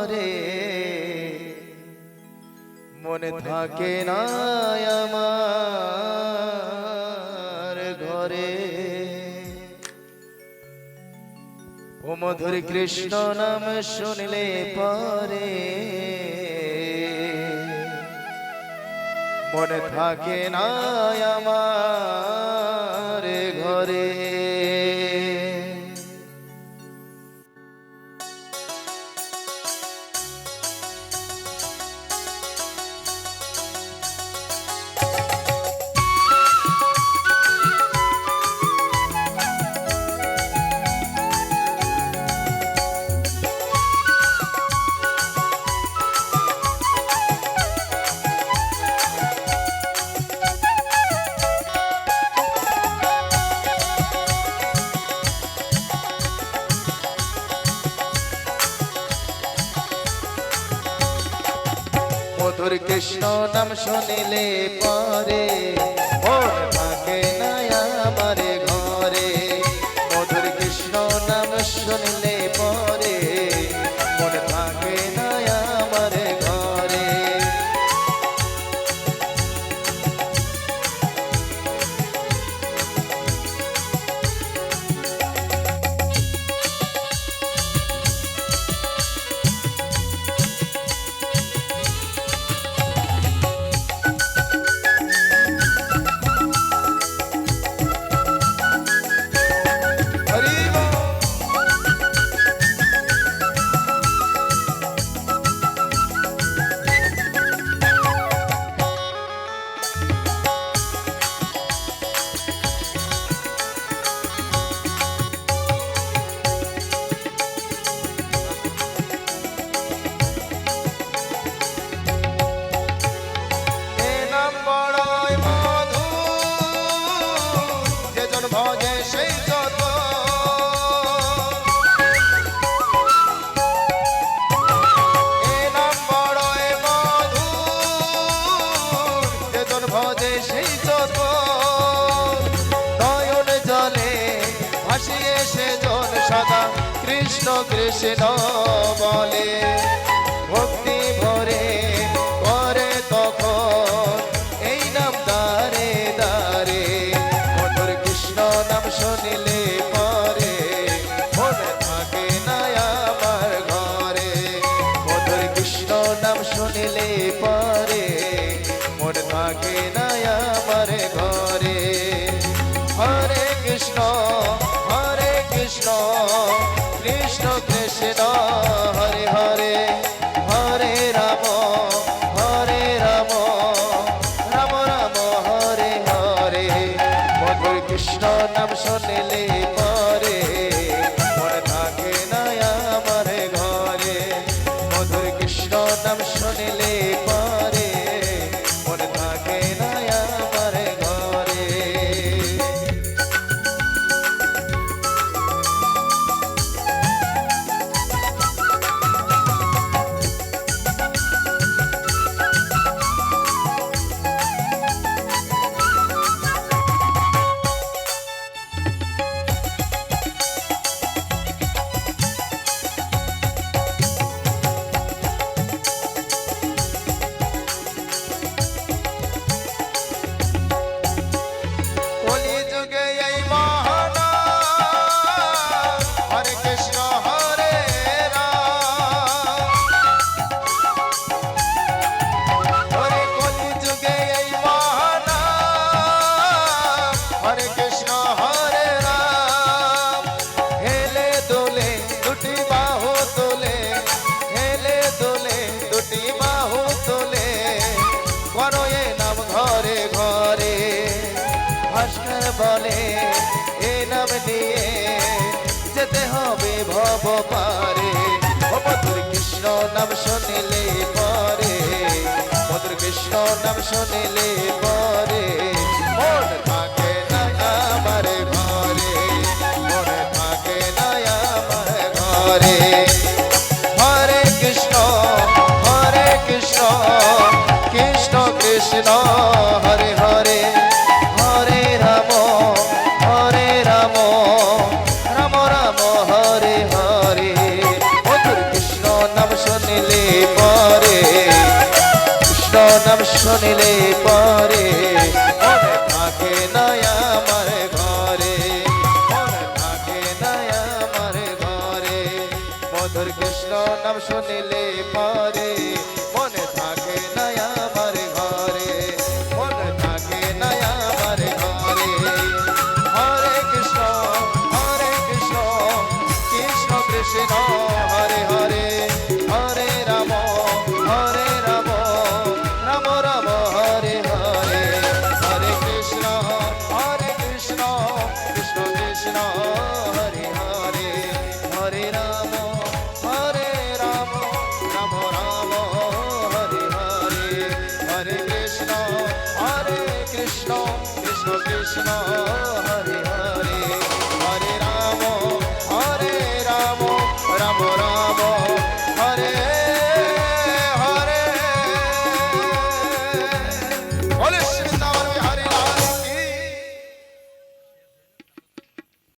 পরে মনে থাকে না আমার ঘরে। ও মধুর কৃষ্ণ নাম শুনলে পরে। মনে থাকে না আমার মধুর কৃষ্ণ নাম শুনিলে পরে। ভজে সেই যত। নয়ন জলে ভাসিয়ে সেজন সদা কৃষ্ণ কৃষ্ণ বলে কৃষ্ণ, হরে কৃষ্ণ কৃষ্ণ কৃষ্ণ, হরে হরে হরে রাম হরে রাম রাম রাম, হরে হরে। মধুর কৃষ্ণ নাম পারে মধুর কৃষ্ণ নাম শুনিলে পরে। মধুর কৃষ্ণ নাম শুনিলে পরে। কৃষ্ণ কৃষ্ণ কৃষ্ণ কৃষ্ণ, হরে শুনিলে পরে, কৃষ্ণ নাম শুনিলে পরে থাকে নয়া আমার ঘরে থাকে নয়া আমার ঘরে। মধুর কৃষ্ণ নাম শুনিলে পরে কৃষ্ণ কৃষ্ণ হরে